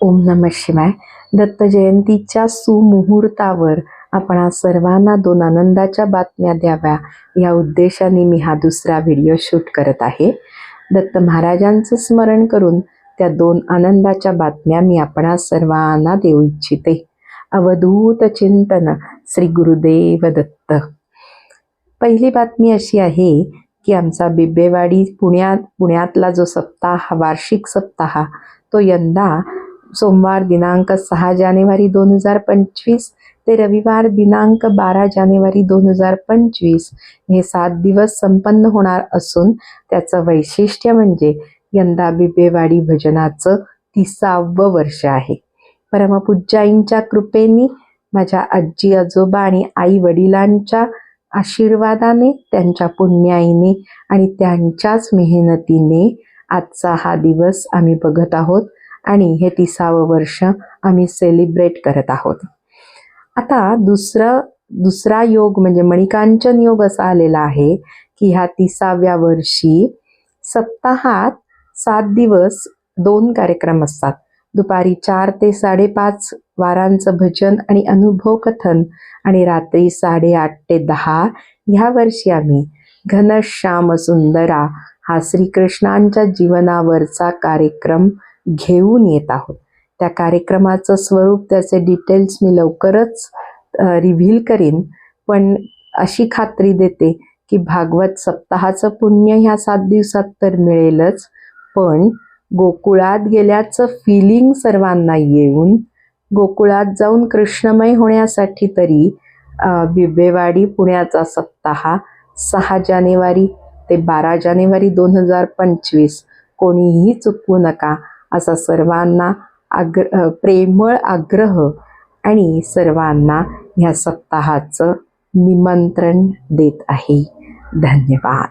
ओम नम शिवाय. दत्त जयंतीच्या सुमुहूर्तावर आपण सर्वांना दोन आनंदाच्या बातम्या द्याव्या. या उद्देशाने मी हा दुसरा व्हिडिओ शूट करत आहे. दत्त महाराजांचं स्मरण करून त्या दोन आनंदाच्या बातम्या मी आपण सर्वांना देऊ इच्छिते. अवधूत चिंतन श्री गुरुदेव दत्त. पहिली बातमी अशी आहे की आमचा बिब्बेवाडी पुण्यात पुण्यातला जो सप्ताह वार्षिक सप्ताह तो यंदा सोमवार दिनांक सहा जानेवारी दोन हजार पंचवीस ते रविवार दिनांक बारा जानेवारी दोन हजार पंचवीस हे सात दिवस संपन्न होणार असून त्याचं वैशिष्ट्य म्हणजे यंदा बिबेवाडी भजनाचं तिसावं वर्ष आहे. परमपूज्याईंच्या कृपेने माझ्या आजी आजोबा आणि आई वडिलांच्या आशीर्वादाने त्यांच्या पुण्याईने आणि त्यांच्याच मेहनतीने आजचा हा दिवस आम्ही बघत आहोत. आणि हे तिसावं वर्ष आम्ही सेलिब्रेट करत आहोत. आता दुसरं दुसरा योग म्हणजे मणिकांचन योग असा आलेला आहे की ह्या तिसाव्या वर्षी सप्ताहात सात दिवस दोन कार्यक्रम असतात. दुपारी चार ते साडेपाच वारांचं भजन आणि अनुभव कथन आणि रात्री साडेआठ ते दहा ह्या वर्षी आम्ही घनश्याम सुंदरा हा श्रीकृष्णांच्या जीवनावरचा कार्यक्रम घेऊन येत आहोत. त्या कार्यक्रमाचं स्वरूप त्याचे डिटेल्स मी लवकरच रिव्हील करीन. पण अशी खात्री देते की भागवत सप्ताहाचं पुण्य ह्या सात दिवसात तर मिळेलच. पण गोकुळात गेल्याचं फिलिंग सर्वांना येऊन गोकुळात जाऊन कृष्णमय होण्यासाठी तरी बिबेवाडी पुण्याचा सप्ताह सहा जानेवारी ते बारा जानेवारी दोन हजार पंचवीस कोणीही चुकवू नका. असा सर्वांना आग्र प्रेमळ आग्रह आणि सर्वांना ह्या सप्ताहाचं निमंत्रण देत आहे. धन्यवाद.